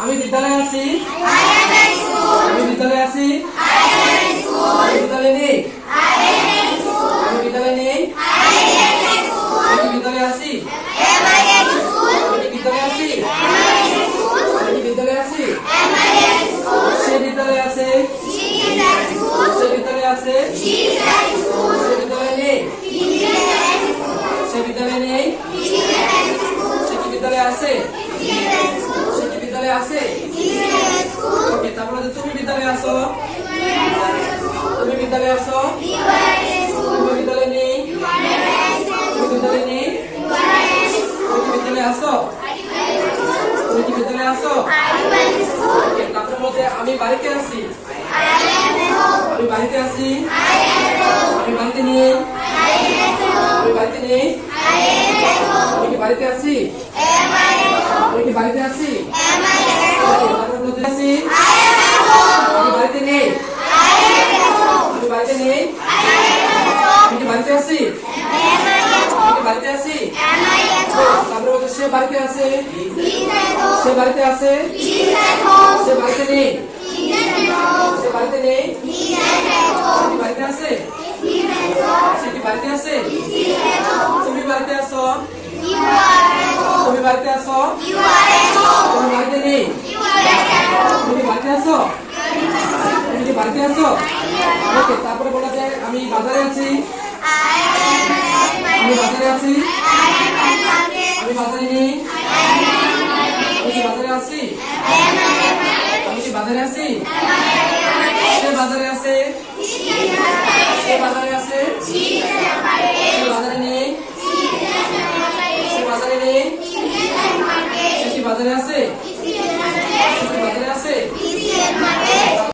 আমি বিদ্যালয়ে আছি। আমি বিদ্যালয়ে আছি। আমি বিদ্যালয়ে নেই। আমি বিদ্যালয়ে নেই। আমি বিদ্যালয়ে আছি। আমি বিদ্যালয়ে আছি। আমি বিদ্যালয়ে আছি। সে বিদ্যালয়ে আছে। সে বিদ্যালয়ে আছে। সে বিদ্যালয়ে নেই। সে বিদ্যালয়ে নেই। সে আছে? বিদ্যালয়ে আছে? ওকে তারপরে তুমি বিদ্যালয়ে আসো তুমি বিদ্যালয়ে আসো তুমি বিদ্যালয়ে নেই? তুমি বিদ্যালয়ে নেই? তুমি বিদ্যালয়ে আসো তুমি কি বিদ্যালয়ে আসো ওকে তারপরে মধ্যে আমি বাড়িতে আছি। আমি বাড়িতে আছি। আমি বাড়িতে নেই। আমি বাড়িতে নেই। আমি বাড়িতে আছি আমি কি বাড়িতে আছি তারপরে বলতে আছি আমি বাড়িতে নেই আমি বাড়িতে নেই আমি কি বাড়িতে আছি আমি কি বাড়িতে আছি তারপরে বলতে সে বাড়িতে আছে সে বাড়িতে আছে সে বাড়িতে নেই সে বাড়িতে নেই সে কি বাড়িতে আছে সে কি বাড়িতে আছে তুমি বাড়িতে আসো তুমি বাড়িতে আসো তুমি বাড়িতে নেই তুমি কি বাড়িতে আসো তুমি কি বাড়িতে আসো ওকে, তারপরে বলা যায় আমি বাজারে আছি। আমি বাজারে আছি। আমি বাজারে নেই। আমি বাজারে আছি? আমি বাজারে আছি? সে বাজারে আছে। সে বাজারে আছে।